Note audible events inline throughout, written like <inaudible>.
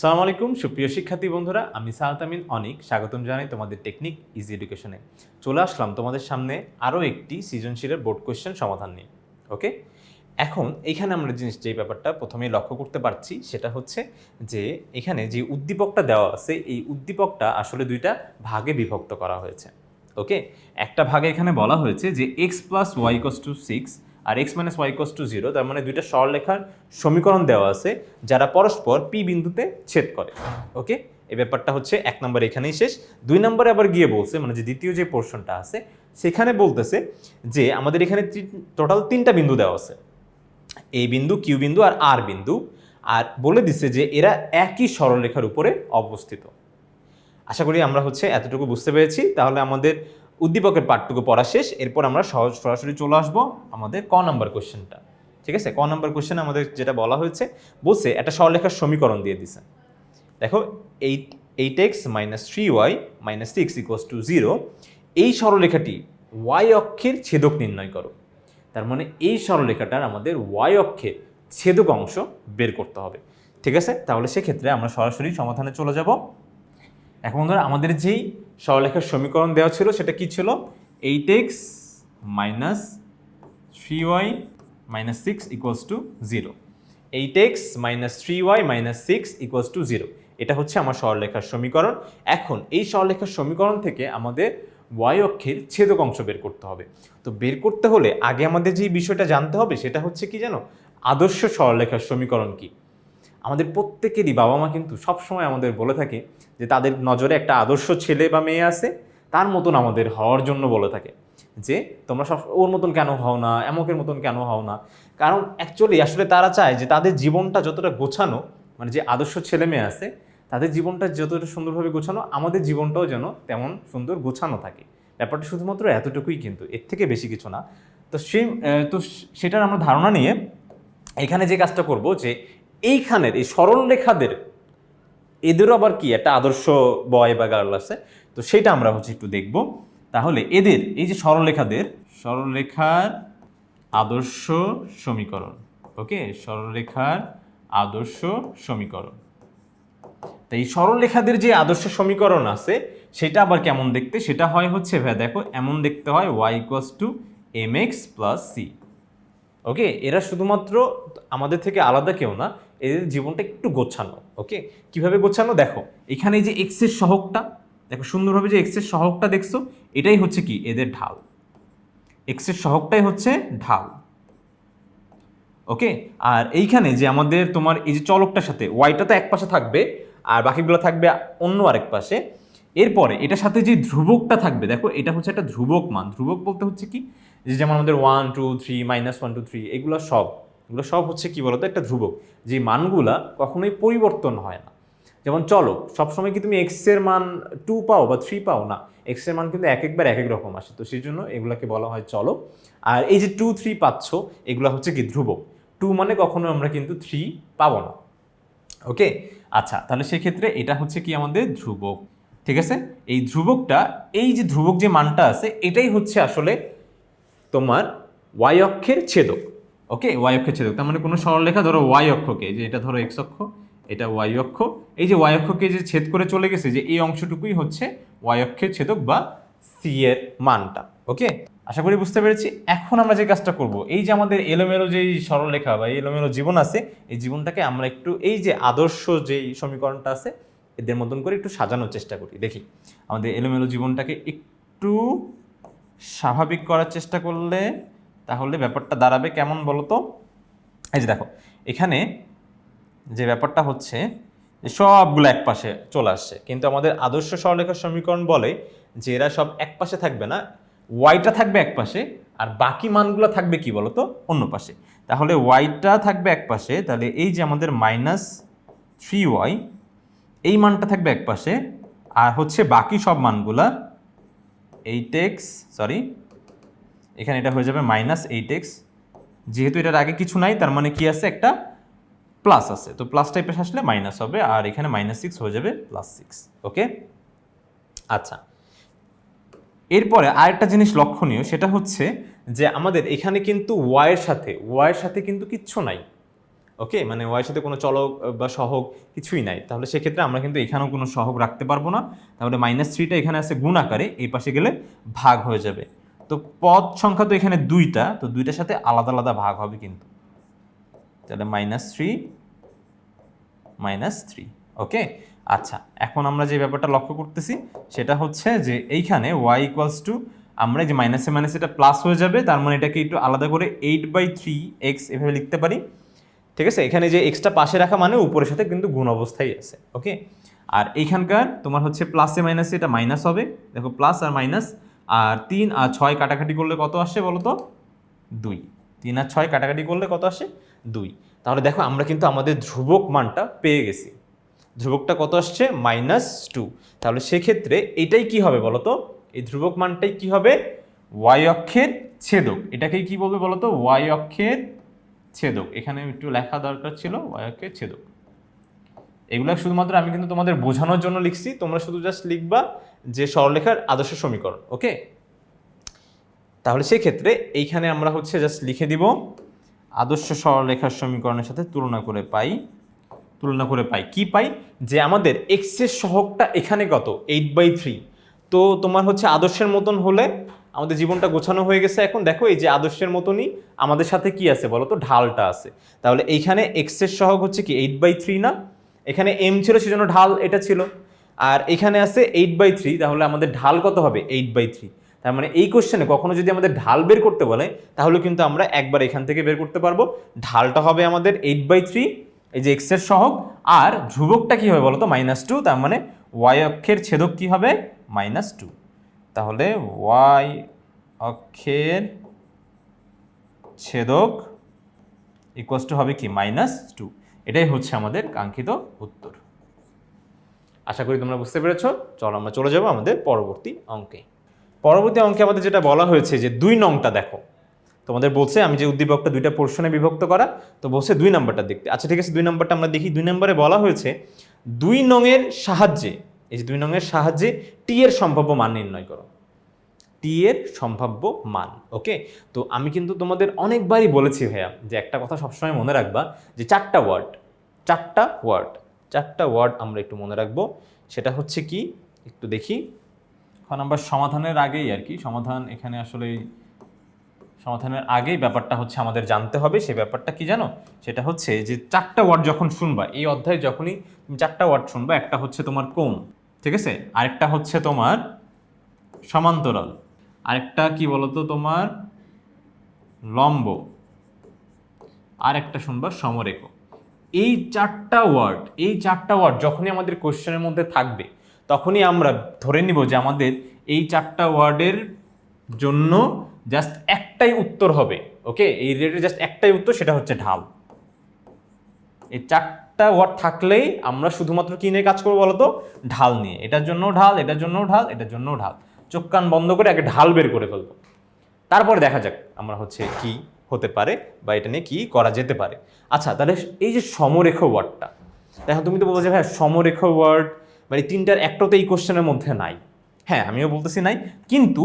আসসালামু আলাইকুম, সুপ্রিয় শিক্ষার্থী বন্ধুরা, আমি সাহাত আমিন অনিক, স্বাগতম জানাই তোমাদের টেকনিক ইজি এডুকেশনে। চলে আসলাম তোমাদের সামনে আরও একটি সৃজনশীলের বোর্ড কোয়েশ্চেন সমাধান নিয়ে, ওকে? এখন এখানে আমরা জিনিস যেই ব্যাপারটা প্রথমেই লক্ষ্য করতে পারছি, সেটা হচ্ছে যে এখানে যে উদ্দীপকটা দেওয়া আছে, এই উদ্দীপকটা আসলে দুইটা ভাগে বিভক্ত করা হয়েছে, ওকে? একটা ভাগে এখানে বলা হয়েছে যে x plus y two six আর x minus y cos two zero তার মানে দুইটা সরলরেখার সমীকরণ দেওয়া আছে, যারা পরস্পর পি বিন্দুতে ছেদ করে। ওকে এই ব্যাপারটা হচ্ছে এক নম্বর এখানেই শেষ। দুই নম্বরে আবার গিয়ে বলছে মানে যে দ্বিতীয় যে পোর্শনটা আছে, সেখানে বলতেছে যে আমাদের এখানে টোটাল তিনটা বিন্দু দেওয়া আছে। এই বিন্দু কিউ বিন্দু আর আর বিন্দু। আর বলে দিছে যে এরা একই সরলরেখার উপরে অবস্থিত। আশা করি আমরা হচ্ছে এতটুকু বুঝতে পেরেছি। তাহলে আমাদের উদ্দীপকের পাঠটুকু পড়া শেষ, এরপর আমরা সহজ সরাসরি চলে আসব আমাদের ক নাম্বার কোশ্চেনটা। ঠিক আছে? ক নাম্বার কোশ্চেন আমাদের যেটা বলা হয়েছে, বলছে, একটা সরলরেখার সমীকরণ দিয়ে দিছে। দেখো eight eight x minus three y minus six equals to zero এই সরলরেখাটি ওয়াই অক্ষের ছেদক নির্ণয় করো। তার মানে এই সরলরেখাটার আমাদের ওয়াই অক্ষের ছেদক অংশ বের করতে হবে। ঠিক আছে? তাহলে সেক্ষেত্রে আমরা সরাসরি সমাধানে চলে যাব। এখন বন্ধুরা আমাদের যেই সরলরেখার সমীকরণ দেওয়া ছিল, সেটা কি ছিল? Eight x minus three y minus six equals to zero eight x minus three y minus six equals to zero এটা হচ্ছে আমার সরলরেখার সমীকরণ। এখন এই সরলরেখার সমীকরণ থেকে আমাদের ওয়াই অক্ষের ছেদক অংশ বের করতে হবে। তো বের করতে হলে আগে আমাদের যে বিষয়টা জানতে হবে, সেটা হচ্ছে কি জানো? আদর্শ সরলরেখার সমীকরণ কি? আমাদের প্রত্যেকেরই বাবা মা কিন্তু সবসময় আমাদের বলে থাকে যে তাদের নজরে একটা আদর্শ ছেলে বা মেয়ে আছে, তার মতন আমাদের হওয়ার জন্য বলে থাকে যে তোমরা সব, ওর মতন কেন হও না, এমকের মতন কেন হও না। কারণ অ্যাকচুয়ালি আসলে তারা চায় যে তাদের জীবনটা যতটা গোছানো মানে যে আদর্শ ছেলে মেয়ে আছে, তাদের জীবনটা যতটা সুন্দরভাবে গোছানো, আমাদের জীবনটাও যেন তেমন সুন্দর গোছানো থাকে। ব্যাপারটা শুধুমাত্র এতটুকুই কিন্তু, এর থেকে বেশি কিছু না। তো সেই তো সেটার আমরা ধারণা নিয়ে এখানে যে কাজটা করব যে এইখানের, এই সরল রেখাদের এদেরও আবার কি একটা আদর্শ বয় বা গার্ল আছে? তো সেটা আমরা হচ্ছে একটু দেখব। তাহলে এদের, এই যে সরলরেখাদের সরলরেখার আদর্শ সমীকরণ, ওকে? সরলরেখার আদর্শ সমীকরণ। তো এই সরলরেখাদের যে আদর্শ সমীকরণ আছে, সেটা আবার কেমন দেখতে? সেটা হয় হচ্ছে, ভাই, দেখো, এমন দেখতে হয় y equals to m x plus c okay? এরা শুধুমাত্র আমাদের থেকে আলাদা কেউ না এদের জীবনটা একটু গোছানো ওকে কীভাবে গোছানো? দেখো, এখানে যে এক্সের সহগটা, দেখো সুন্দরভাবে যে এক্সের সহকটা দেখছ, এটাই হচ্ছে কি? এদের ঢাল। এক্সের সহগটাই হচ্ছে ঢাল ওকে আর এইখানে যে আমাদের তোমার এই যে চলকটার সাথে ওয়াইটা তো এক পাশে থাকবে, আর বাকিগুলো থাকবে অন্য আরেক পাশে। এরপরে এটার সাথে যে ধ্রুবকটা থাকবে, দেখো, এটা হচ্ছে একটা ধ্রুবক মান। ধ্রুবক বলতে হচ্ছে কি? যে যেমন আমাদের one two three minus one two three এগুলো সব। এগুলো সব হচ্ছে কি বলতো একটা ধ্রুবক, যে মানগুলা কখনোই পরিবর্তন হয় না। যেমন চলো, সবসময় কি তুমি এক্সের মান টু পাও বা থ্রি পাও? না এক্সের মান কিন্তু এক একবার এক এক রকম আসে। তো সেই জন্য এগুলাকে বলা হয় চলো। আর এই যে টু থ্রি পাচ্ছ, এগুলো হচ্ছে কি ধ্রুবক। টু মানে কখনো আমরা কিন্তু থ্রি পাবো না। ওকে? আচ্ছা তাহলে সেক্ষেত্রে এটা হচ্ছে কি আমাদের ধ্রুবক। ঠিক আছে? এই ধ্রুবকটা, এই যে ধ্রুবক যে মানটা আছে, এটাই হচ্ছে আসলে তোমার ওয়াই অক্ষের ছেদক। ওকে, ওয়াই অক্ষের ছেদক তার মানে কোনো সরলরেখা, ধরো ওয়াই অক্ষকে, যে এটা ধরো এক্স অক্ষ, এটা ওয়াই অক্ষ। এই যে ওয়াই অক্ষকে যে ছেদ করে চলে গেছে, যে এই অংশটুকুই হচ্ছে ওয়াই অক্ষের ছেদক বা সি এর মানটা, ওকে? আশা করি বুঝতে পেরেছি। এখন আমরা যে কাজটা করব, এই যে আমাদের এলোমেলো যেই সরলরেখা বা এলোমেলো জীবন আছে, এই জীবনটাকে আমরা একটু, এই যে আদর্শ যেই সমীকরণটা আছে, এদের মতন করে একটু সাজানোর চেষ্টা করি। দেখি, আমাদের এলোমেলো জীবনটাকে একটু স্বাভাবিক করার চেষ্টা করলে তাহলে ব্যাপারটা দাঁড়াবে কেমন বলো তো এই যে দেখো, এখানে যে ব্যাপারটা হচ্ছে যে সবগুলো এক পাশে চলে আসছে, কিন্তু আমাদের আদর্শ সরলরেখার সমীকরণ বলে যে এরা সব এক পাশে থাকবে না ওয়াইটা থাকবে এক পাশে আর বাকি মানগুলো থাকবে কি বলো তো অন্য পাশে। তাহলে ওয়াইটা থাকবে এক পাশে তাহলে এই যে আমাদের মাইনাস থ্রি ওয়াই এই মানটা থাকবে এক পাশে আর হচ্ছে বাকি সব মানগুলা এইট এক্স সরি এখানে এটা হয়ে যাবে মাইনাস এইট এক্স যেহেতু এটার আগে কিছু নাই, তার মানে কি আছে? একটা প্লাস আছে। তো প্লাস টাইপের আসলে মাইনাস হবে, আর এখানে মাইনাস সিক্স হয়ে যাবে প্লাস সিক্স ওকে আচ্ছা। এরপরে আরেকটা জিনিস লক্ষণীয়, সেটা হচ্ছে যে আমাদের এখানে কিন্তু ওয়াইয়ের সাথে ওয়াইয়ের সাথে কিন্তু কিচ্ছু নাই ওকে মানে ওয়াইয়ের সাথে কোনো চলক বা সহগ কিছুই নাই। তাহলে সেক্ষেত্রে আমরা কিন্তু এখানেও কোনো সহগ রাখতে পারব না। তাহলে মাইনাস থ্রিটা এখানে আছে গুণ আকারে, এই পাশে গেলে ভাগ হয়ে যাবে। তো পদ সংখ্যা তো এখানে দুইটা, তো দুইটার সাথে আলাদা আলাদা ভাগ হবে কিন্তু। তাহলে minus three minus three okay আচ্ছা এখন আমরা যে ব্যাপারটা লক্ষ্য করতেছি, সেটা হচ্ছে যে এইখানে ওয়াই ইকুয়ালস টু আমরা যে মাইনাসে মাইনাস এটা প্লাস হয়ে যাবে, তার মানে এটাকে একটু আলাদা করে এইট বাই থ্রি এক্স এভাবে লিখতে পারি। ঠিক আছে, এখানে যে এক্সটা পাশে রাখা মানে উপরের সাথে কিন্তু গুণ অবস্থায় আছে ওকে আর এইখানকার তোমার হচ্ছে প্লাসে মাইনাসে এটা মাইনাস হবে। দেখো প্লাস আর মাইনাস আর তিন আর ছয় কাটাকাটি করলে কত আসে বলো তো দুই। তিন আর ছয় কাটাকাটি করলে কত আসে? দুই। তাহলে দেখো, আমরা কিন্তু আমাদের ধ্রুবক মানটা পেয়ে গেছি। ধ্রুবকটা কত আসছে? Minus two. তাহলে সেক্ষেত্রে এটাই কি হবে বলো তো এই ধ্রুবক মানটাই কি হবে? ওয়াই অক্ষের ছেদক। এটাকেই কি বলবে বলো তো ওয়াই অক্ষের ছেদক। এখানে একটু লেখা দরকার ছিল, ওয়াই অক্ষের ছেদক। এগুলো শুধুমাত্র আমি কিন্তু তোমাদের বোঝানোর জন্য লিখছি। তোমরা শুধু জাস্ট লিখবা। যে সরলরেখার আদর্শ সমীকরণ ওকে তাহলে সেক্ষেত্রে এইখানে আমরা হচ্ছে জাস্ট লিখে দিব, আদর্শ সরলরেখার সমীকরণের সাথে তুলনা করে পাই, তুলনা করে পাই। কি পাই? যে আমাদের এক্সের সহগটা এখানে কত? এইট বাই থ্রি তো তোমার হচ্ছে আদর্শের মতন হলে আমাদের জীবনটা গোছানো হয়ে গেছে এখন। দেখো এই যে আদর্শের মতনই আমাদের সাথে কি আছে বলো তো? ঢালটা আছে। তাহলে এইখানে এক্সের সহগ হচ্ছে কি? এইট বাই থ্রি না? এখানে এম ছিল সেজন্য ঢাল এটা ছিল। আর এখানে আছে এইট বাই থ্রি তাহলে আমাদের ঢাল কত হবে? এইট বাই থ্রি তার মানে এই কোশ্চেনে কখনো যদি আমাদের ঢাল বের করতে বলে, তাহলে কিন্তু আমরা একবার এখান থেকে বের করতে পারব। ঢালটা হবে আমাদের এইট বাই থ্রি এই যে এক্সের সহগ। আর ধ্রুবকটা কি হবে বলো তো মাইনাস টু তার মানে ওয়াই অক্ষের ছেদক কি হবে? মাইনাস টু তাহলে ওয়াই অক্ষের ছেদক ইকুয়াস টু হবে কি? মাইনাস টু এটাই হচ্ছে আমাদের কাঙ্ক্ষিত উত্তর। আশা করি তোমরা বুঝতে পেরেছ। চলো আমরা চলে যাব আমাদের পরবর্তী অঙ্কে। পরবর্তী অঙ্কে আমাদের যেটা বলা হয়েছে যে দুই নংটা দেখো। তোমাদের বলছে আমি যে উদ্দীপকটা দুইটা পোর্শনে বিভক্ত করা, তো বলছে দুই নাম্বারটা দেখতে। আচ্ছা ঠিক আছে, দুই নাম্বারটা আমরা দেখি। দুই নম্বরে বলা হয়েছে, দুই নংয়ের সাহায্যে, এই যে দুই নংয়ের সাহায্যে টি এর সম্ভাব্য মান নির্ণয় করো। টি এর সম্ভাব্য মান ওকে তো আমি কিন্তু তোমাদের অনেকবারই বলেছি ভাইয়া, যে একটা কথা সবসময় মনে রাখবা যে চারটা ওয়ার্ড চারটা ওয়ার্ড চারটা ওয়ার্ড আমরা একটু মনে রাখব। সেটা হচ্ছে কি? একটু দেখি। খ নাম্বার, সমাধানের আগেই আর কি। সমাধান এখানে আসলে সমাধানের আগেই ব্যাপারটা হচ্ছে আমাদের জানতে হবে। সেই ব্যাপারটা কি জানো? সেটা হচ্ছে যে চারটা ওয়ার্ড যখন শুনবা, এই অধ্যায়ে যখনই তুমি চারটা ওয়ার্ড শুনবা, একটা হচ্ছে তোমার কোণ, ঠিক আছে? আরেকটা হচ্ছে তোমার সমান্তরাল। আরেকটা কি বলতো তোমার? লম্ব। আর একটা শুনবা সমরেখ। এই চারটা ওয়ার্ড এই চারটা ওয়ার্ড যখনই আমাদের কোশ্চেনের মধ্যে থাকবে, তখনই আমরা ধরে নিব যে আমাদের এই চারটা ওয়ার্ডের জন্য জাস্ট একটাই উত্তর হবে ওকে এই রেটের জাস্ট একটাই উত্তর, সেটা হচ্ছে ঢাল। এই চারটা ওয়ার্ড থাকলেই আমরা শুধুমাত্র কী নিয়ে কাজ করব বলতো? ঢাল নিয়ে। এটার জন্য ঢাল, এটার জন্য ঢাল, এটার জন্য ঢাল। চোখ কান বন্ধ করে আগে ঢাল বের করে ফেলব। তারপরে দেখা যাক আমরা হচ্ছে কি হতে পারে বা এটা নিয়ে কী করা যেতে পারে। আচ্ছা তাহলে এই যে সমরেখ ওয়ার্ডটা, দেখো তুমি তো বলছো যে হ্যাঁ সমরেখ ওয়ার্ড মানে তিনটার একটাও তো এই কোশ্চেনের মধ্যে নাই। হ্যাঁ আমিও বলতেছি নাই, কিন্তু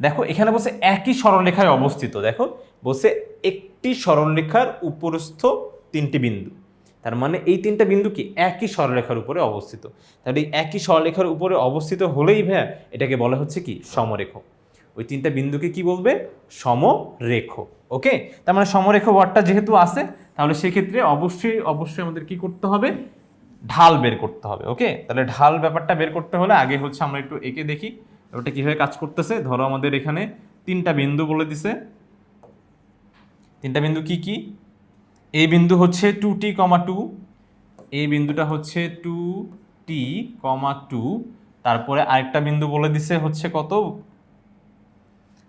দেখো এখানে বলছে একই সরলরেখায় অবস্থিত, দেখো, বলছে একটি সরলরেখার উপরস্থ তিনটি বিন্দু। তার মানে এই তিনটা বিন্দু কি একই সরলরেখার উপরে অবস্থিত। তাহলে এই একই সরলরেখার উপরে অবস্থিত হলেই, ভাইয়া, এটাকে বলা হচ্ছে কি সমরেখ। ওই তিনটা বিন্দুকে কি বলবে? সমরেখ। ওকে তার মানে সমরেখ ওয়ার্ডটা যেহেতু আছে, তাহলে সেক্ষেত্রে অবশ্যই অবশ্যই আমাদের কি করতে হবে? ঢাল বের করতে হবে ওকে তাহলে ঢাল ব্যাপারটা বের করতে হলে আগে হচ্ছে আমরা একটু এঁকে দেখি ওটা কীভাবে কাজ করতেছে। ধরো আমাদের এখানে তিনটা বিন্দু বলে দিছে। তিনটা বিন্দু কি কি? এই বিন্দু হচ্ছে টু টি কমা টু এই বিন্দুটা হচ্ছে টু টি কমা টু তারপরে আরেকটা বিন্দু বলে দিছে হচ্ছে কত?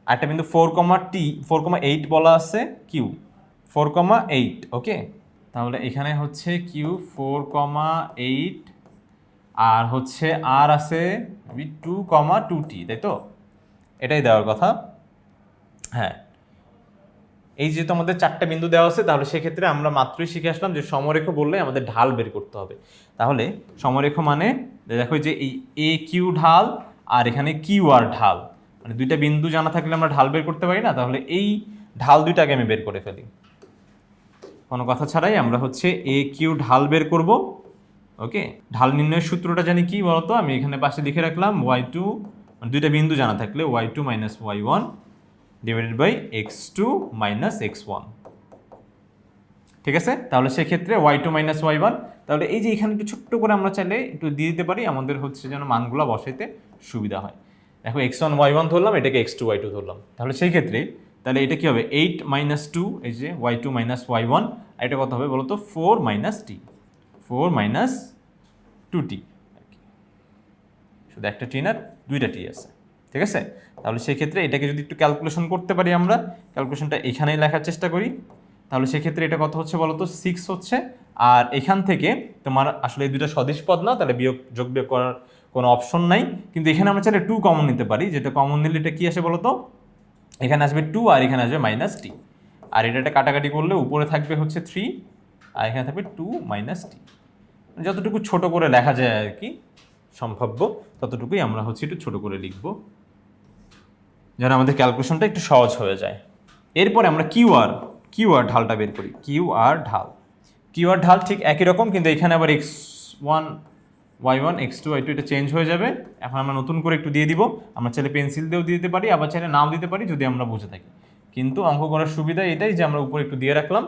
আরেকটা বিন্দু four comma t four comma eight বলা আছে Q four comma eight okay তাহলে এখানে হচ্ছে কিউ ফোর কমা এইট আর হচ্ছে আর আছে টু কমা টু টি তাই তো? এটাই দেওয়ার কথা। হ্যাঁ। এই যে তোমাদের চারটা বিন্দু দেওয়া আছে, তাহলে সেক্ষেত্রে আমরা মাত্রই শিখে আসলাম যে সমরেখ বললে আমাদের ঢাল বের করতে হবে। তাহলে সমরেখ মানে দেখো যে এই এ কিউ ঢাল, আর এখানে কিউ আর ঢাল। মানে দুইটা বিন্দু জানা থাকলে আমরা ঢাল বের করতে পারি না, তাহলে এই ঢাল দুইটাকে আমি বের করে ফেলি। কোনো কথা ছাড়াই আমরা হচ্ছে এ কিউ ঢাল বের করব, ওকে? ঢাল নির্ণয়ের সূত্রটা জানি কি বলতো? আমি এখানে পাশে লিখে রাখলাম ওয়াই টু দুইটা বিন্দু জানা থাকলে y two minus y one divided by x two minus x one ঠিক আছে? তাহলে সেক্ষেত্রে y two minus y one তাহলে এই যে এখানে একটু ছোট্ট করে আমরা চাইলে একটু দিয়ে দিতে পারি, আমাদের হচ্ছে যেন মানগুলো বসাইতে সুবিধা হয়। দেখো এক্স ওয়ান ওয়াই ওয়ান ধরলাম, এটাকে এক্স টু ওয়াই টু ধরলাম। তাহলে সেই ক্ষেত্রে, তাহলে এটা কি হবে? এইট মাইনাস টু এই যে y two minus y one এটা কত হবে বলো তো? Four minus t four minus two t শুধু একটা টি না, দুইটা টি আছে। ঠিক আছে? তাহলে সেই ক্ষেত্রে এটাকে যদি একটু ক্যালকুলেশন করতে পারি আমরা ক্যালকুলেশনটা এখানেই লেখার চেষ্টা করি। তাহলে সেক্ষেত্রে এটা কত হচ্ছে বলো তো? সিক্স হচ্ছে। আর এখান থেকে তোমার আসলে এই সদিশ পদ না, তাহলে বিয়োগ যোগ বিয়োগ করার কোনো অপশন নাই। কিন্তু এখানে আমরা চাইলে টু কমন নিতে পারি। যেটা কমন নিলে এটা কী আসে বলো তো এখানে আসবে টু আর এখানে আসবে মাইনাস টি আর এটা একটা কাটাকাটি করলে উপরে থাকবে হচ্ছে থ্রি আর এখানে থাকবে টু মাইনাস টি যতটুকু ছোট করে লেখা যায় আর কি, সম্ভাব্য, ততটুকুই আমরা হচ্ছে একটু ছোট করে লিখব। যেন আমাদের ক্যালকুলেশনটা একটু সহজ হয়ে যায়। এরপরে আমরা কিউআর কিউআর ঢালটা বের করি। কিউআর ঢাল। কিউআর ঢাল ঠিক একই রকম, কিন্তু এখানে আবার x one y one x two y two এটা চেঞ্জ হয়ে যাবে। এখন আমরা নতুন করে একটু দিয়ে দিব। আমরা চাইলে পেন্সিল দিয়েও দিয়ে দিতে পারি, আবার চাইলে নাও দিতে পারি যদি আমরা বুঝে থাকি। কিন্তু অঙ্ক করার সুবিধা এটাই যে আমরা উপরে একটু দিয়ে রাখলাম।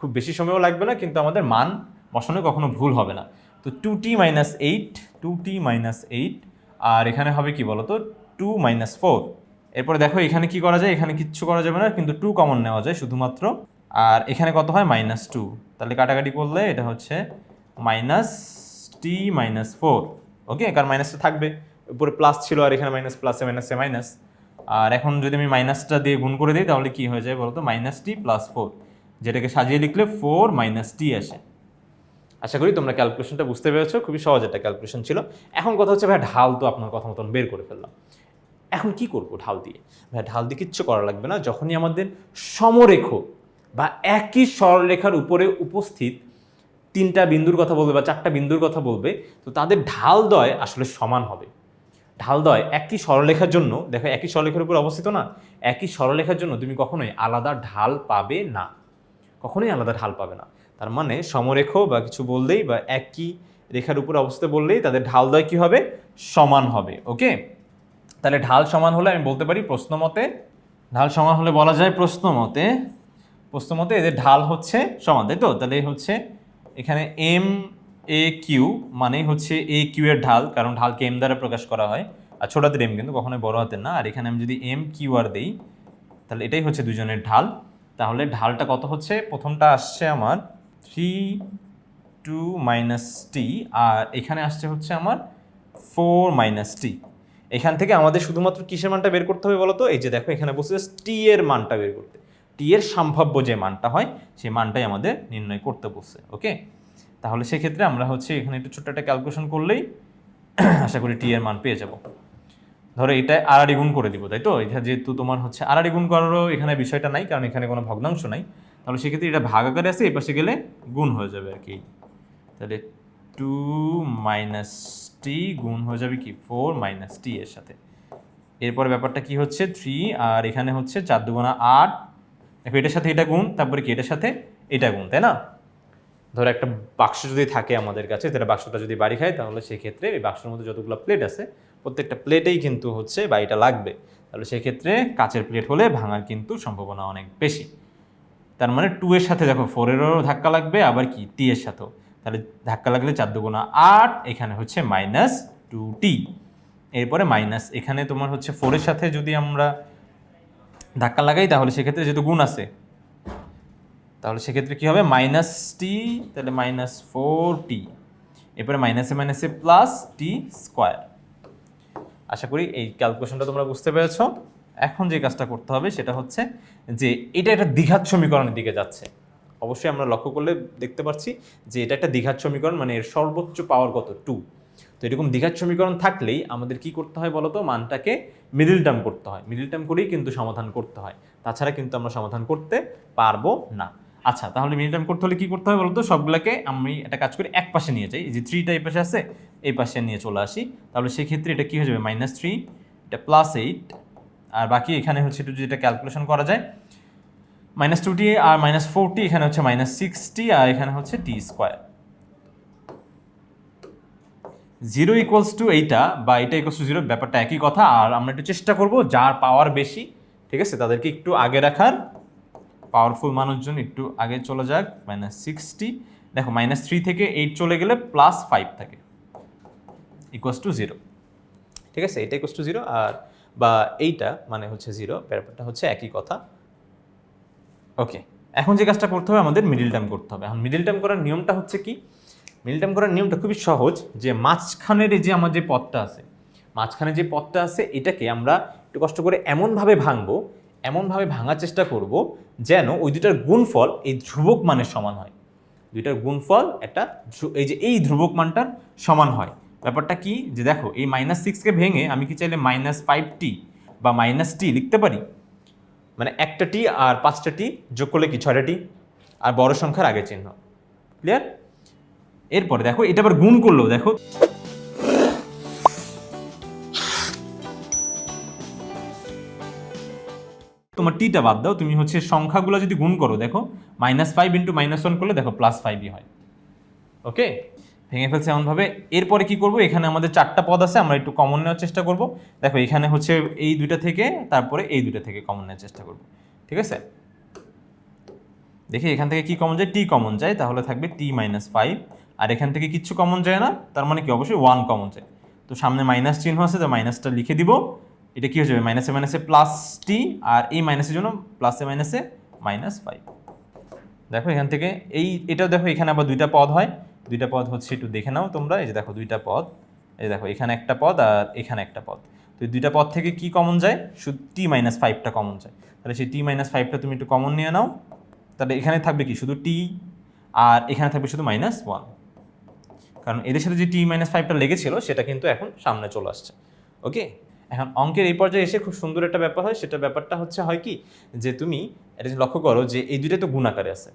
খুব বেশি সময়ও লাগবে না, কিন্তু আমাদের মান বসানো কখনো ভুল হবে না। তো two t minus eight two t minus eight আর এখানে হবে কি বলো তো টু মাইনাস ফোর এরপরে দেখো এখানে কি করা যায়, এখানে কিচ্ছু করা যাবে না, কিন্তু টু কমন নেওয়া যায় শুধুমাত্র। আর এখানে কত হয়? মাইনাস টু তাহলে কাটাকাটি করলে এটা হচ্ছে minus t minus four okay কারণ মাইনাসটা থাকবে। উপরে প্লাস ছিল আর এখানে মাইনাস প্লাসে মাইনাসে মাইনাস আর এখন যদি আমি মাইনাসটা দিয়ে গুণ করে দিই, তাহলে কি হয়ে যায় বলতো? মাইনাস টি প্লাস ফোর যেটাকে সাজিয়ে লিখলে ফোর মাইনাস টি আসে। আশা করি তোমরা ক্যালকুলেশনটা বুঝতে পেরেছ। খুবই সহজ একটা ক্যালকুলেশন ছিল। এখন কথা হচ্ছে, ভাই, ঢাল তো আপনার কথা মতন বের করে ফেললাম। এখন কি করব ঢাল দিয়ে? ভাই, ঢাল দিয়ে কিচ্ছু করা লাগবে না। যখনই আমাদের সমরেখ বা একই সরলরেখার উপরে উপস্থিত তিনটা বিন্দুর কথা বলবে বা চারটা বিন্দুর কথা বলবে, তো তাদের ঢাল দয় আসলে সমান হবে। ঢাল দয় একই সরলরেখার জন্য, দেখো একই সরলরেখার উপর অবস্থিত না, একই সরলরেখার জন্য তুমি কখনোই আলাদা ঢাল পাবে না। কখনোই আলাদা ঢাল পাবে না। তার মানে সমরেখ বা কিছু বললেই বা একই রেখার উপর অবস্থিত বললেই তাদের ঢাল দয় কী হবে? সমান হবে ওকে তাহলে ঢাল সমান হলে আমি বলতে পারি প্রশ্ন মতে, ঢাল সমান হলে বলা যায় প্রশ্ন মতে প্রশ্ন মতে এদের ঢাল হচ্ছে সমান, তাই তো? তাহলে হচ্ছে এখানে এম এ কিউ মানেই হচ্ছে এ কিউ এর ঢাল, কারণ ঢালকে এম দ্বারা প্রকাশ করা হয়। আর ছোট হাতের এম কিন্তু কখনোই বড় হাতের না। আর এখানে আমি যদি এম কিউ আর দিই, তাহলে এটাই হচ্ছে দুজনের ঢাল। তাহলে ঢালটা কত হচ্ছে? প্রথমটা আসছে আমার থ্রি টু মাইনাস টি আর এখানে আসছে হচ্ছে আমার ফোর মাইনাস টি এখান থেকে আমাদের শুধুমাত্র কিসের মানটা বের করতে হবে বলো তো এই যে দেখো, এখানে বসে টি এর মানটা বের করতে। টি এর সম্ভাব্য যে মানটা হয়, সেই মানটাই আমাদের নির্ণয় করতে বসছে ওকে তাহলে সেক্ষেত্রে আমরা হচ্ছে এখানে একটু ছোট্ট একটা ক্যালকুলেশন করলেই <clears throat> আশা করি টি এর মান পেয়ে যাব। ধরো এটা আড়াড়ি গুণ করে দিব, তাই তো? এটা যেহেতু তোমার হচ্ছে আড়াড়ি গুণ করারও এখানে বিষয়টা নাই, কারণ এখানে কোনো ভগ্নাংশ নাই। তাহলে সেক্ষেত্রে এটা ভাগ আকারে আছে, এই পাশে গেলে গুণ হয়ে যাবে আর কি। তাহলে টু মাইনাস টি গুণ হয়ে যাবে কি? ফোর মাইনাস টি এর সাথে। এরপরে ব্যাপারটা কি হচ্ছে? থ্রি আর এখানে হচ্ছে চার দুগুণা আট দেখো, এটার সাথে এটা গুণ, তারপরে কি, এটার সাথে এটা গুণ, তাই না? ধরো একটা বাক্স যদি থাকে আমাদের কাছে, তাহলে বাক্সটা যদি বাড়ি খায়, তাহলে সেক্ষেত্রে এই বাক্সের মধ্যে যতগুলো প্লেট আছে, প্রত্যেকটা প্লেটেই কিন্তু হচ্ছে বাড়িটা লাগবে। তাহলে সেক্ষেত্রে কাচের প্লেট হলে ভাঙার কিন্তু সম্ভাবনা অনেক বেশি। তার মানে টু এর সাথে দেখো ফোরেরও ধাক্কা লাগবে, আবার কি টি এর সাথেও। তাহলে ধাক্কা লাগলে চার দুগুণা আট, এখানে হচ্ছে মাইনাস টু টি এরপরে মাইনাস এখানে তোমার হচ্ছে ফোরের সাথে যদি আমরা ধাক্কা লাগাই, তাহলে সেক্ষেত্রে যেহেতু গুণ আছে, তাহলে সেক্ষেত্রে কী হবে? মাইনাস টি তাহলে মাইনাস ফোর টি এরপরে মাইনাসে মাইনাসে প্লাস টি স্কোয়ার আশা করি এই ক্যালকুলেশনটা তোমরা বুঝতে পেরেছ। এখন যে কাজটা করতে হবে, সেটা হচ্ছে যে এটা একটা দ্বিঘাত সমীকরণের দিকে যাচ্ছে। অবশ্যই আমরা লক্ষ্য করলে দেখতে পাচ্ছি যে এটা একটা দ্বিঘাত সমীকরণ মানে এর সর্বোচ্চ পাওয়ার কত? টু তো এরকম দ্বিঘাত সমীকরণ থাকলেই আমাদের কি করতে হয় বলতো? মানটাকে মিডিল টার্ম করতে হয়। মিডিল টার্ম করেই কিন্তু সমাধান করতে হয়। তাছাড়া কিন্তু আমরা সমাধান করতে পারব না। আচ্ছা তাহলে মিডিল টার্ম করতে হলে কী করতে হয় বলতো? সবগুলোকে আমি একটা কাজ করি, এক পাশে নিয়ে যাই। যে থ্রিটা এই পাশে আছে, এই পাশে নিয়ে চলে আসি। তাহলে সেক্ষেত্রে এটা কি হয়ে যাবে? মাইনাস থ্রি এটা প্লাস এইট আর বাকি এখানে হচ্ছে একটু যদি এটা ক্যালকুলেশন করা যায় মাইনাস টু টি আর মাইনাস ফোরটি এখানে হচ্ছে মাইনাস সিক্সটি আর এখানে হচ্ছে t square zero equals to এইটা বা এটা ইকুয়ালস টু জিরো ব্যাপারটা একই কথা, আর আমরা একটু চেষ্টা করব যার পাওয়ার বেশি, ঠিক আছে? তাদেরকে একটু আগে রাখার। পাওয়ারফুল মানুষজন একটু আগে চলে যাক মাইনাস সিক্সটি দেখো মাইনাস থ্রি থেকে এইট চলে গেলে প্লাস ফাইভ থাকে। ইকুয়ালস টু জিরো ঠিক আছে? এটা ইকুয়ালস টু জিরো আর বা এইটা মানে হচ্ছে জিরো ব্যাপারটা হচ্ছে একই কথা। ওকে এখন যে কাজটা করতে হবে, আমাদের মিডিল টার্ম করতে হবে। এখন মিডিল টার্ম করার নিয়মটা হচ্ছে কি? মিডিল টার্ম করার নিয়মটা খুবই সহজ যে মাঝখানের যে আমার যে পথটা আছে মাঝখানে যে পথটা আছে, এটাকে আমরা একটু কষ্ট করে এমনভাবে ভাঙবো, এমনভাবে ভাঙার চেষ্টা করব যেন ওই দুটার গুণফল এই ধ্রুবক মানের সমান হয়। দুইটার গুণফল একটা এই যে এই ধ্রুবক মানটার সমান হয়। ব্যাপারটা কি? যে দেখো, এই মাইনাস সিক্সকে ভেঙে আমি কি চাইলে মাইনাস ফাইভ টি বা মাইনাস টি লিখতে পারি? মানে একটা টি আর পাঁচটা টি যোগ করলে কি ছয়টা টি আর বড় সংখ্যার আগে চিহ্ন। ক্লিয়ার এরপরে দেখো, এটা আবার গুণ করল, দেখো। তোমার টিটা বাদ দাও, তুমি হচ্ছে সংখ্যাগুলো যদি গুণ করো, দেখো minus five into minus one করলে, দেখো প্লাস ফাইভই হয়। ওকে ভেঙে ফেলছে এমনভাবে। এরপরে কি করব? এখানে আমাদের চারটা পদ আছে, আমরা একটু কমন নেওয়ার চেষ্টা করব। দেখো, এখানে হচ্ছে এই দুইটা থেকে, তারপরে এই দুইটা থেকে কমন নেওয়ার চেষ্টা করব। ঠিক আছে? দেখি এখান থেকে কি কমন যায়? টি কমন যায়, তাহলে থাকবে টি মাইনাস ফাইভ আর এখান থেকে কিচ্ছু কমন যায় না, তার মানে কি? অবশ্যই ওয়ান কমন যায়। তো সামনে মাইনাস চিহ্ন আছে, তো মাইনাসটা লিখে দিব। এটা কি হয়ে যাবে? মাইনাসে মাইনাসে প্লাস টি আর এই মাইনাসের জন্য প্লাসে মাইনাসে মাইনাস ফাইভ দেখো এখান থেকে এই এটাও দেখো এখানে আবার দুইটা পদ হয়। দুইটা পদ হচ্ছে একটু দেখে নাও তোমরা। এই যে দেখো দুইটা পদ। এই দেখো এখানে একটা পদ আর এখানে একটা পদ। তো এই দুইটা পদ থেকে কি কমন যায়? শুধু টি মাইনাস ফাইভটা কমন যায়। তাহলে সেই টি মাইনাস ফাইভটা তুমি একটু কমন নিয়ে নাও। তাহলে এখানে থাকবে কি? শুধু টি আর এখানে থাকবে শুধু মাইনাস ওয়ান কারণ এদের সাথে যে টি মাইনাস ফাইভটা লেগেছিল, সেটা কিন্তু এখন সামনে চলে আসছে। ওকে এখন অঙ্কের এই পর্যায়ে এসে খুব সুন্দর একটা ব্যাপার হয়। সেটা ব্যাপারটা হচ্ছে হয় কি? যে তুমি এটা লক্ষ্য করো যে এই দুইটা তো গুণাকারে আছে।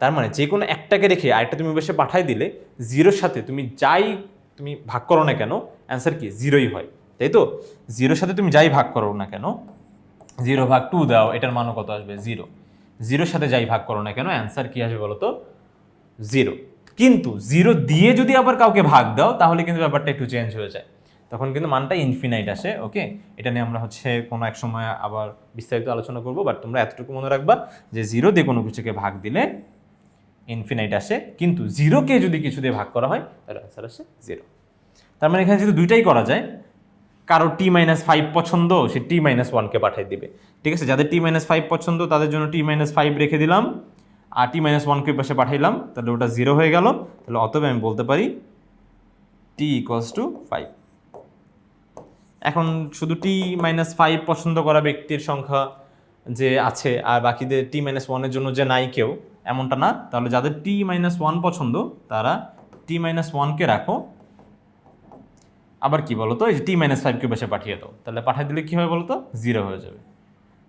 তার মানে যে কোনো একটাকে রেখে আরেকটা তুমি বসে পাঠাই দিলে জিরোর সাথে তুমি যাই তুমি ভাগ করো না কেন অ্যান্সার কি? জিরোই হয়। তাই তো? জিরোর সাথে তুমি যাই ভাগ করো না কেন জিরো ভাগ টু দাও, এটার মানও কত আসবে? জিরো জিরোর সাথে যাই ভাগ করো না কেন? অ্যান্সার কি আসবে বলো তো? জিরো কিন্তু জিরো দিয়ে যদি আবার কাউকে ভাগ দাও, তাহলে কিন্তু ব্যাপারটা একটু চেঞ্জ হয়ে যায়। তখন কিন্তু মানটা ইনফিনাইট আসে ওকে এটা নিয়ে আমরা হচ্ছে কোনো এক সময় আবার বিস্তারিত আলোচনা করব বাট তোমরা এতটুকু মনে রাখবা যে জিরো দিয়ে কোনো কিছুকে ভাগ দিলে ইনফিনাইট আসে, কিন্তু জিরোকে যদি কিছু দিয়ে ভাগ করা হয়, তাহলে অ্যান্সার আসে জিরো তার মানে এখানে যদি দুইটাই করা যায়, কারও টি মাইনাস ফাইভ পছন্দ, সে টি মাইনাস ওয়ানকে পাঠিয়ে দিবে। ঠিক আছে? যাদের টি মাইনাস ফাইভ পছন্দ, তাদের জন্য টি মাইনাস ফাইভ রেখে দিলাম। আর টি মাইনাস ওয়ানকে পাশে পাঠাইলাম, তাহলে ওটা জিরো হয়ে গেল। তাহলে অতএব আমি বলতে পারি টি ইকোয়ালস টু ফাইভ এখন শুধু টি মাইনাস ফাইভ পছন্দ করা ব্যক্তির সংখ্যা যে আছে, আর বাকিদের টি মাইনাস ওয়ানের জন্য যে নাই কেউ, এমনটা না। তাহলে যাদের টি মাইনাস ওয়ান পছন্দ, তারা টি মাইনাস ওয়ানকে রাখো। আবার কি বলো তো এই যে টি মাইনাস ফাইভকে বসে পাঠিয়ে দাও। তাহলে পাঠিয়ে দিলে কী হবে বলো তো জিরো হয়ে যাবে।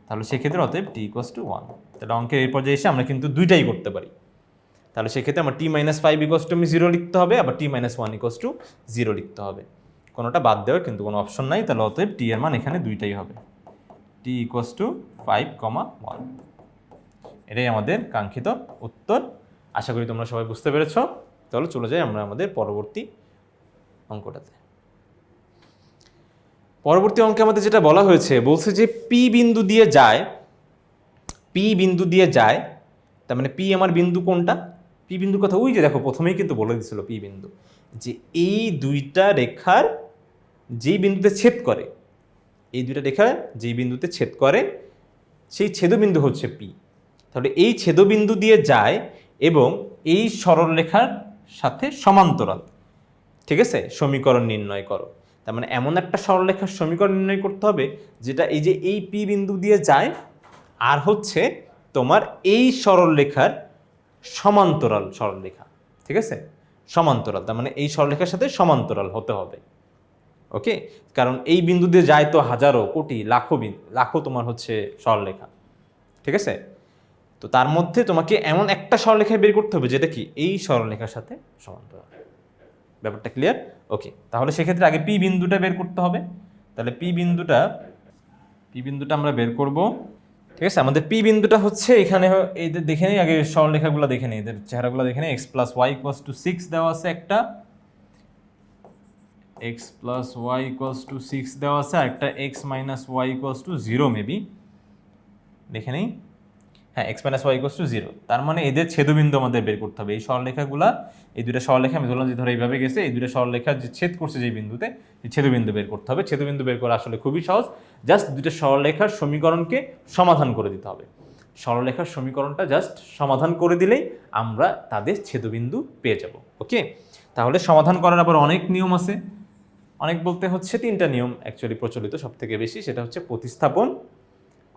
তাহলে সেক্ষেত্রে অতএব টি ইকোয়াস টু ওয়ান তাহলে অঙ্কের এই পর্যায়ে এসে আমরা কিন্তু দুইটাই করতে পারি। তাহলে সেক্ষেত্রে আমার t minus five equals to আমি জিরো লিখতে হবে, আবার t minus one equals to zero লিখতে হবে। কোনোটা বাদ দেওয়ার কিন্তু কোনো অপশন নাই, তাহলে অতএব টি এর মান এখানে দুইটাই হবে। T equals to five comma one এটাই আমাদের কাঙ্ক্ষিত উত্তর। আশা করি তোমরা সবাই বুঝতে পেরেছ। তাহলে চলে যাই আমরা আমাদের পরবর্তী অঙ্কটাতে। পরবর্তী অঙ্কে আমাদের যেটা বলা হয়েছে, বলছে যে পি বিন্দু দিয়ে যায় পি বিন্দু দিয়ে যায়, তার মানে পি আমার বিন্দু কোনটা? পি বিন্দুর কথা, ওই যে দেখো, প্রথমেই কিন্তু বলে দিছিল পি বিন্দু, যে এই দুইটা রেখার যেই বিন্দুতে ছেদ করে, এই দুইটা রেখা যেই বিন্দুতে ছেদ করে, সেই ছেদবিন্দু হচ্ছে পি তাহলে এই ছেদবিন্দু দিয়ে যায় এবং এই সরলরেখার সাথে সমান্তরাল। ঠিক আছে? সমীকরণ নির্ণয় করো। তার মানে এমন একটা সরলরেখার সমীকরণ নির্ণয় করতে হবে যেটা এই যে এই পি বিন্দু দিয়ে যায়, আর হচ্ছে তোমার এই সরলরেখার সমান্তরাল সরলরেখা, ঠিক আছে? সমান্তরাল, তার মানে এই সরলরেখার সাথে সমান্তরাল হতে হবে, ওকে? কারণ এই বিন্দু দিয়ে যায় তো হাজারো, কোটি, লাখো লাখো তোমার হচ্ছে সরলরেখা, ঠিক আছে? তো তার মধ্যে তোমাকে এমন একটা সরলরেখা বের করতে হবে যেটা কি? এই সরলরেখার সাথে সমান্তরাল। ব্যাপারটা ক্লিয়ার ওকে তাহলে সেক্ষেত্রে আগে পি বিন্দুটা বের করতে হবে। তাহলে পি বিন্দুটা পি বিন্দুটা আমরা বের করব। ঠিক আছে? আমাদের পি বিন্দুটা হচ্ছে এখানে এদের দেখে নিই, আগে সরলরেখাগুলো দেখে নিই। এদের চেহারাগুলো দেখে নিই। X plus y equals to six দেওয়া আছে একটা। X plus y equals to six দেওয়া আছে আর একটা x minus y equals to zero maybe দেখে নিই? হ্যাঁ x minus y to zero তার মানে এদের ছেদবিন্দু আমাদের বের করতে হবে। এই সরলরেখাগুলা, এই দুটো সরলরেখা, আমি ধরলাম যে ধরো এইভাবে গেছে, এই দুটো সরলরেখা যে ছেদ করছে যে বিন্দুতে, এই ছেদবিন্দু বের করতে হবে। ছেদবিন্দু বের করা আসলে খুবই সহজ। জাস্ট দুটো সরলরেখার সমীকরণকে সমাধান করে দিতে হবে। সরলরেখার সমীকরণটা জাস্ট সমাধান করে দিলেই আমরা তাদের ছেদবিন্দু পেয়ে যাব। ওকে তাহলে সমাধান করার আবার অনেক নিয়ম আছে। অনেক বলতে হচ্ছে তিনটা নিয়ম অ্যাকচুয়ালি প্রচলিত সব থেকে বেশি। সেটা হচ্ছে প্রতিস্থাপন,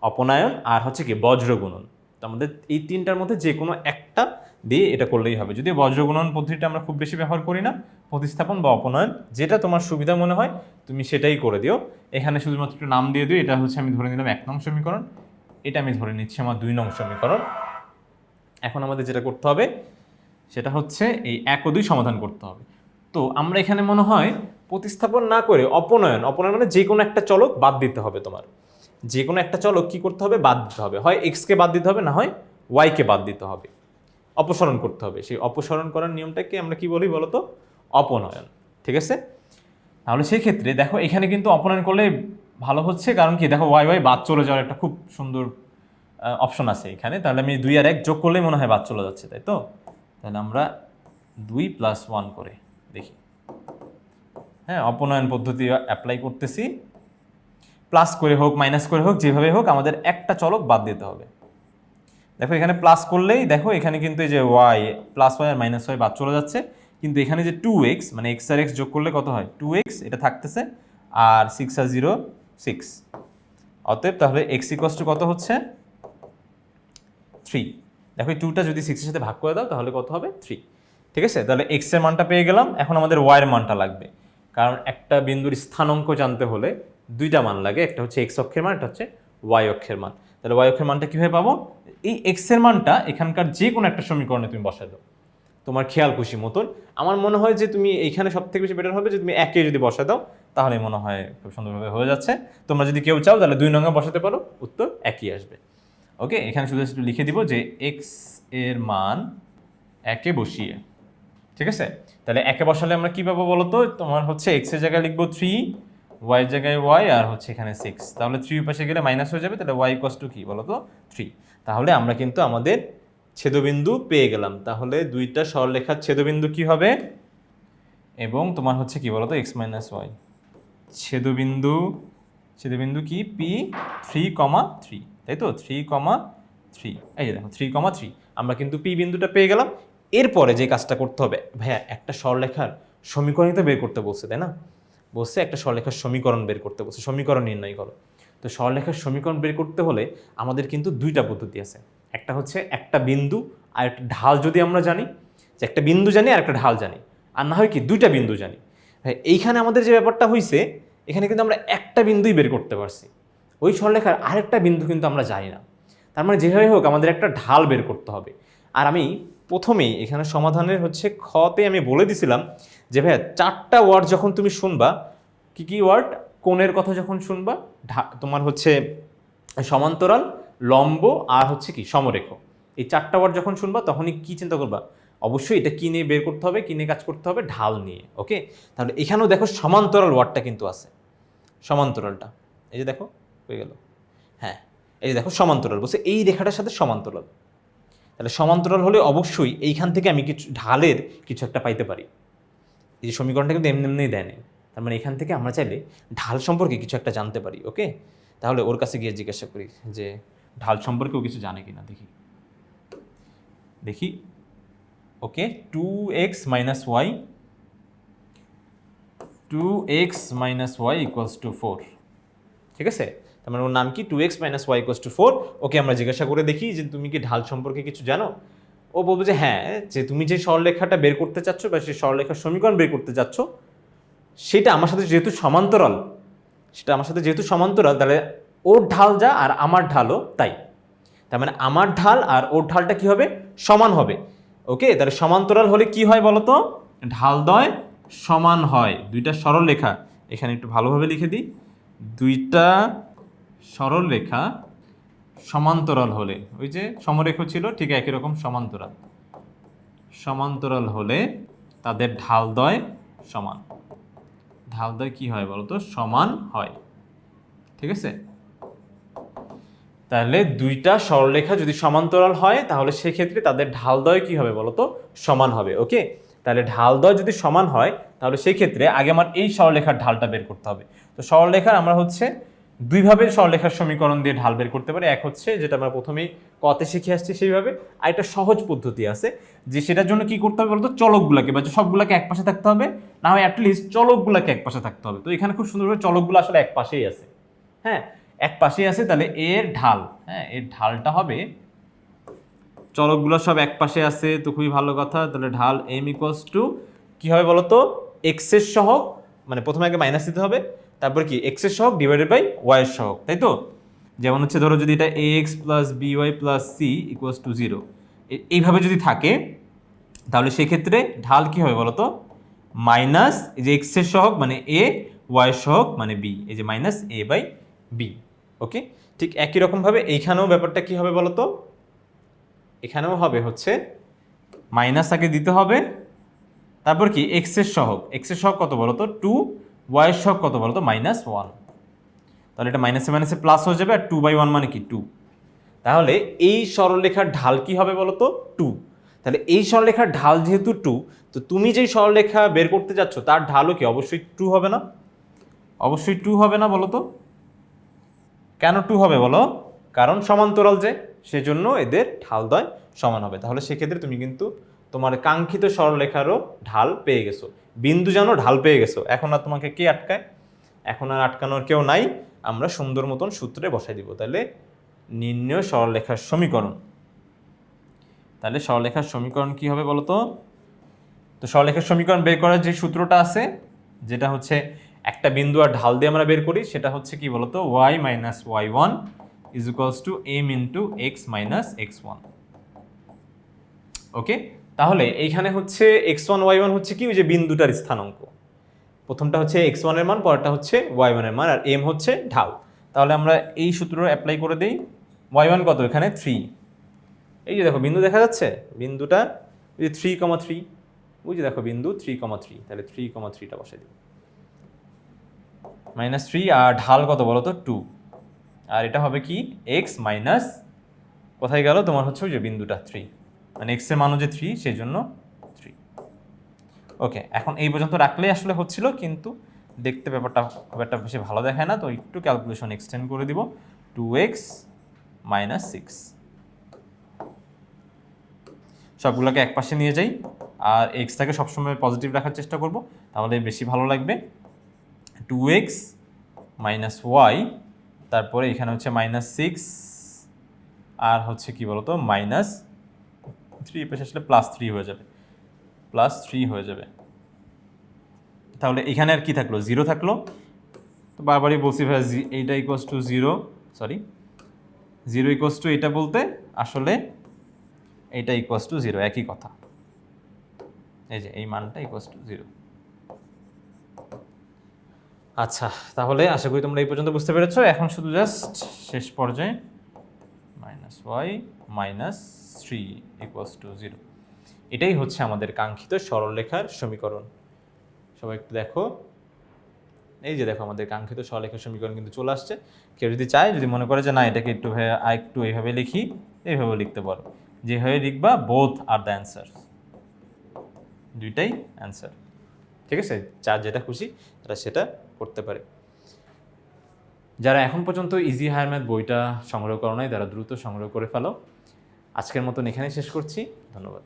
অপনায়ন, আর হচ্ছে কি বজ্রগুণন। আমাদের এই তিনটার মধ্যে যে কোনো একটা দিয়ে এটা করলেই হবে। যদি বজ্রগুণন পদ্ধতিটা আমরা খুব বেশি ব্যবহার করি না, প্রতিস্থাপন বা অপনয়ন, যেটা তোমার সুবিধা মনে হয়, তুমি সেটাই করে দিও। এখানে শুধুমাত্র একটু নাম দিয়ে দিও, এটা হচ্ছে আমি ধরে নিলাম এক নং সমীকরণ। এটা আমি ধরে নিচ্ছি আমার দুই নং সমীকরণ। এখন আমাদের যেটা করতে হবে, সেটা হচ্ছে এই এক ও দুই সমাধান করতে হবে। তো আমরা এখানে মনে হয় প্রতিস্থাপন না করে অপনয়ন অপনয়ন মানে যে কোনো একটা চলক বাদ দিতে হবে তোমার। যে কোনো একটা চলক কি করতে হবে? বাদ দিতে হবে। হয় এক্সকে বাদ দিতে হবে, না হয় ওয়াইকে বাদ দিতে হবে। অপসারণ করতে হবে। সেই অপসারণ করার নিয়মটাকে আমরা কি বলি বলতো? অপনয়ন। ঠিক আছে? তাহলে সেই ক্ষেত্রে দেখো এখানে কিন্তু অপনয়ন করলে ভালো হচ্ছে। কারণ কি? দেখো ওয়াই ওয়াই বাদ চলে যাওয়ার একটা খুব সুন্দর অপশন আছে এখানে। তাহলে আমি দুই আর এক যোগ করলেই মনে হয় বাদ চলে যাচ্ছে, তাই তো? তাহলে আমরা দুই প্লাস ওয়ান করে দেখি। হ্যাঁ অপনয়ন পদ্ধতি অ্যাপ্লাই করতেছি। প্লাস করে হোক, মাইনাস করে হোক, যেভাবে হোক, আমাদের একটা চলক বাদ দিতে হবে। দেখো, এখানে প্লাস করলেই দেখো, এখানে কিন্তু এই যে ওয়াই প্লাস ওয়াই আর মাইনাস ওয়াই বাদ চলে যাচ্ছে। কিন্তু এখানে যে টু এক্স মানে এক্স আর এক্স যোগ করলে কত হয়? টু এক্স এটা থাকতেছে। আর সিক্স আর জিরো সিক্স অতএব তাহলে এক্স ইকস টু কত হচ্ছে? থ্রি দেখো টুটা যদি সিক্সের সাথে ভাগ করে দাও, তাহলে কত হবে? থ্রি ঠিক আছে? তাহলে এক্সের মানটা পেয়ে গেলাম। এখন আমাদের ওয়াইয়ের মানটা লাগবে। কারণ একটা বিন্দুর স্থানাঙ্ক জানতে হলে দুইটা মান লাগে, একটা হচ্ছে এক্স অক্ষের মান, একটা হচ্ছে ওয়াই অক্ষের মান। তাহলে ওয়াই অক্ষের মানটা কীভাবে পাবো? এই এক্সের মানটা এখানকার যে কোনো একটা সমীকরণে তুমি বসাই দাও। তোমার খেয়াল খুশি, মতন। আমার মনে হয় যে তুমি এইখানে সব থেকে বেশি বেটার হবে যে তুমি একে যদি বসা দাও, তাহলে মনে হয় খুব সুন্দরভাবে হয়ে যাচ্ছে। তোমরা যদি কেউ চাও, তাহলে দুই নঙ্গে বসাতে পারো, উত্তর একই আসবে। ওকে, এখানে শুধু একটু লিখে দিব যে এক্সের মান একে বসিয়ে। ঠিক আছে? তাহলে একে বসালে আমরা কী পাবো বলো তো তোমার হচ্ছে এক্সের জায়গায় লিখব থ্রি ওয়াই জায়গায় ওয়াই আর হচ্ছে এখানে সিক্স তাহলে থ্রি পাশে গেলে মাইনাস হয়ে যাবে, তাহলে ওয়াই কস টু কি বলো তো থ্রি তাহলে আমরা কিন্তু আমাদের ছেদবিন্দু পেয়ে গেলাম। তাহলে দুইটা সরলরেখার ছেদবিন্দু কি হবে? এবং তোমার হচ্ছে কি বলো তো এক্স মাইনাস ওয়াই ছেদবিন্দু ছেদবিন্দু কি? পি থ্রি কমা থ্রি তাই তো? থ্রি কমা থ্রি এই যে দেখো থ্রি কমা থ্রি আমরা কিন্তু পি বিন্দুটা পেয়ে গেলাম। এরপরে যে কাজটা করতে হবে, ভাইয়া, একটা সরলেখার সমীকরণই তো বের করতে বলছে, তাই না? বলছে, একটা সরলেখার সমীকরণ বের করতে। বলছে, সমীকরণ নির্ণয় করো। তো সরলেখার সমীকরণ বের করতে হলে আমাদের কিন্তু দুইটা পদ্ধতি আছে। একটা হচ্ছে, একটা বিন্দু আর একটা ঢাল যদি আমরা জানি, যে একটা বিন্দু জানি আর একটা ঢাল জানি, আর না হয় কি দুইটা বিন্দু জানি। হ্যাঁ এইখানে আমাদের যে ব্যাপারটা হয়েছে এখানে কিন্তু আমরা একটা বিন্দুই বের করতে পারছি। ওই সরলেখার আরেকটা বিন্দু কিন্তু আমরা জানি না। তার মানে যেভাবে হোক আমাদের একটা ঢাল বের করতে হবে। আর আমি প্রথমেই এখানে সমাধানের হচ্ছে খতে আমি বলে দিছিলাম যে ভাইয়া, চারটা ওয়ার্ড যখন তুমি শুনবা, কি কি ওয়ার্ড কোণের কথা যখন শুনবা তোমার হচ্ছে সমান্তরাল, লম্ব আর হচ্ছে কি, সমরেখ। এই চারটা ওয়ার্ড যখন শুনবা, তখনই কি চিন্তা করবা? অবশ্যই এটা কি নিয়ে বের করতে হবে, কি নিয়ে কাজ করতে হবে? ঢাল নিয়ে ওকে তাহলে এখানেও দেখো সমান্তরাল ওয়ার্ডটা কিন্তু আছে। সমান্তরালটা। এই যে দেখো, হয়ে গেল। হ্যাঁ এই যে দেখো সমান্তরাল, বলছে এই রেখাটার সাথে সমান্তরাল। তাহলে সমান্তরাল হলে অবশ্যই এইখান থেকে আমি কিছু ঢালের কিছু একটা পাইতে পারি। এই সমীকরণটা কিন্তু এমনি এমনিই দেয়নি তার মানে এখান থেকে আমরা চাইলে ঢাল সম্পর্কে কিছু একটা জানতে পারি, ওকে? তাহলে ওর কাছে গিয়ে জিজ্ঞাসা করি যে, ঢাল সম্পর্কেও কিছু জানে কিনা? দেখি। দেখি। Okay two x minus y two x minus y equals to four ঠিক আছে? তার মানে ওর নাম কি? Two x minus y equals to four okay, আমরা জিজ্ঞাসা করে দেখি যে, তুমি কি ঢাল সম্পর্কে কিছু জানো? ও বলবে যে হ্যাঁ যে তুমি যে সরলরেখাটা বের করতে চাচ্ছ বা সেই সরলরেখার সমীকরণ বের করতে চাচ্ছ, সেটা আমার সাথে যেহেতু সমান্তরাল, সেটা আমার সাথে যেহেতু সমান্তরাল, তাহলে ওর ঢাল যা আর আমার ঢালও তাই। তার মানে আমার ঢাল আর ওর ঢালটা কি হবে? সমান হবে। ওকে? তাহলে সমান্তরাল হলে কি হয় বলো তো? ঢালদ্বয় সমান হয়। দুইটা সরল রেখা এখানে একটু ভালোভাবে লিখে দিই। দুইটা সরল রেখা সমান্তরাল হলে, ওই যে সমরেখ ছিল, ঠিক একই রকম সমান্তরাল। সমান্তরাল হলে তাদের ঢালদ্বয় সমান। ঢালদ্বয় কি হয় বলতো? সমান হয়। ঠিক আছে? তাহলে দুইটা সরলরেখা যদি সমান্তরাল হয়, তাহলে সেক্ষেত্রে তাদের ঢালদ্বয় কি হবে বলতো? সমান হবে, ওকে? তাহলে ঢালদ্বয় যদি সমান হয়, তাহলে সেক্ষেত্রে আগে আমার এই সরলরেখার ঢালটা বের করতে হবে। তো সরলরেখার আমরা হচ্ছে দুইভাবে সরলেখার সমীকরণ দিয়ে ঢাল বের করতে পারি। এক হচ্ছে যেটা আমরা প্রথমেই কতে শিখে আসছি সেইভাবে আর একটা সহজ পদ্ধতি আছে যে সেটার জন্য কি করতে হবে বলতো? চলকগুলোকে বা সবগুলোকে এক পাশে থাকতে হবে, না হয় অ্যাটলিস্ট চলকগুলোকে এক পাশে থাকতে হবে। তো এখানে খুব সুন্দরভাবে চলকগুলো আসলে এক পাশেই আছে। হ্যাঁ এক পাশেই আছে তাহলে এর ঢাল হ্যাঁ এর ঢালটা হবে, চলকগুলো সব এক পাশে আছে, তো খুবই ভালো কথা, তাহলে ঢাল এম ইকুয়ালস টু কী হবে বলতো? এক্সের সহগ মানে প্রথমে আগে মাইনাস দিতে হবে তারপর কি এক্সের সহগ ডিভাইডেড বাই ওয়াইয়ের সহগ, তাই তো? যেমন হচ্ছে ধরো যদি এটা a x plus b y plus c equals to zero এইভাবে যদি থাকে, তাহলে সেক্ষেত্রে ঢাল কি হবে বলো তো মাইনাস এই যে এক্সের সহগ মানে এ ওয়াই সহগ মানে বি এই যে minus a by b okay ঠিক একই রকমভাবে এইখানেও ব্যাপারটা কি হবে বলো তো এখানেও হবে হচ্ছে মাইনাস আগে দিতে হবে, তারপর কি এক্সের সহগ এক্সের সহগ কত বলো তো টু ওয়াইয়ের সহগ কত বলো তো মাইনাস ওয়ান তাহলে এটা মাইনাসে মাইনাসে প্লাস হয়ে যাবে, আর টু বাই ওয়ান মানে কি? টু তাহলে এই সরলরেখার ঢাল কি হবে বলো তো টু তাহলে এই সরলরেখার ঢাল যেহেতু টু তো তুমি যেই সরলরেখা বের করতে যাচ্ছ, তার ঢালও কি? অবশ্যই টু হবে না। অবশ্যই টু হবে না বলো তো কেন টু হবে বলো? কারণ সমান্তরাল যে, সেজন্য এদের ঢালদ্বয় সমান হবে। তাহলে সেক্ষেত্রে তুমি কিন্তু তোমার কাঙ্ক্ষিত সরলরেখারও ঢাল পেয়ে গেছো। বিন্দু যেন ঢাল পেয়ে গেছো। এখন আর তোমাকে কে আটকায়? এখন আর আটকানোর কেউ নাই। আমরা সুন্দর মতন সূত্রে বসাই দিব। তাহলে নির্ণয় সরলরেখার সমীকরণ। তাহলে সরলরেখার সমীকরণ কি হবে বলো তো সরলরেখার সমীকরণ বের করার যে সূত্রটা আছে, যেটা হচ্ছে একটা বিন্দু আর ঢাল দিয়ে আমরা বের করি, সেটা হচ্ছে কি বলতো? Y minus y one is equals to m into x minus x one okay তাহলে এইখানে হচ্ছে এক্স ওয়ান, ওয়াই ওয়ান হচ্ছে কি? ওই যে বিন্দুটার স্থানাঙ্ক। প্রথমটা হচ্ছে এক্স ওয়ানের মান, পরেরটা হচ্ছে ওয়াই ওয়ানের মান, আর এম হচ্ছে ঢাল। তাহলে আমরা এই সূত্র অ্যাপ্লাই করে দিই। ওয়াই ওয়ান কত? এখানে থ্রি এই যে দেখো, বিন্দু দেখা যাচ্ছে? বিন্দুটা, ওই যে থ্রি কমা থ্রি ওই যে দেখো, বিন্দু থ্রি কমা থ্রি তাহলে থ্রি কমা থ্রিটা বসাই দিই মাইনাস থ্রি আর ঢাল কত বলো তো? টু আর এটা হবে কি? এক্স মাইনাস কোথায় গেল? তোমার হচ্ছে ওই যে বিন্দুটা থ্রি মানে এক্সের মানও যে থ্রি সেই জন্য থ্রি ওকে এখন এই পর্যন্ত রাখলেই আসলে হচ্ছিল, কিন্তু দেখতে ব্যাপারটা খুব একটা বেশি ভালো দেখায় না, তো একটু ক্যালকুলেশন এক্সটেন্ড করে দিব। টু এক্স মাইনাস সিক্স সবগুলোকে এক পাশে নিয়ে যাই, আর এক্সটাকে সবসময় পজিটিভ রাখার চেষ্টা করব, তাহলে বেশি ভালো লাগবে। টু এক্স মাইনাস ওয়াই তারপরে এখানে হচ্ছে মাইনাস সিক্স আর হচ্ছে কি বলতো মাইনাস থ্রি পেশে আসলে প্লাস থ্রি হয়ে যাবে। প্লাস থ্রি হয়ে যাবে। তাহলে এখানে আর কি থাকল? জিরো থাকল? তো বারবারই বলছি ভাই এইটা equals to zero sorry zero equals to এটা বলতে আসলে এইটা ইকোয়াস টু জিরো একই কথা। এই যে, এই মানটা ইকোয়াস টু জিরো আচ্ছা তাহলে আশা করি তোমরা এই পর্যন্ত বুঝতে পেরেছ। এখন শুধু জাস্ট শেষ পর্যায়ে minus y minus three equals to zero এটাই হচ্ছে আমাদের কাঙ্ক্ষিত সরলরেখার সমীকরণ। সবাই একটু দেখো। এই যে দেখো আমাদের কাঙ্ক্ষিত সরলরেখার সমীকরণ কিন্তু চলে আসছে। কেউ যদি চায়, যদি মনে করে যে না, এটাকে একটু আর একটু এইভাবে লিখি, এইভাবে লিখতে পারো। যেভাবে লিখবা বোথ আর দ্য অ্যান্সার দুইটাই অ্যান্সার ঠিক আছে? যার যেটা খুশি, তারা সেটা করতে পারে। যারা এখন পর্যন্ত ইজি হায়ার ম্যাথ বইটা সংগ্রহ করো নাই, তারা দ্রুত সংগ্রহ করে ফেলো। আজকের মতন এখানেই শেষ করছি। ধন্যবাদ।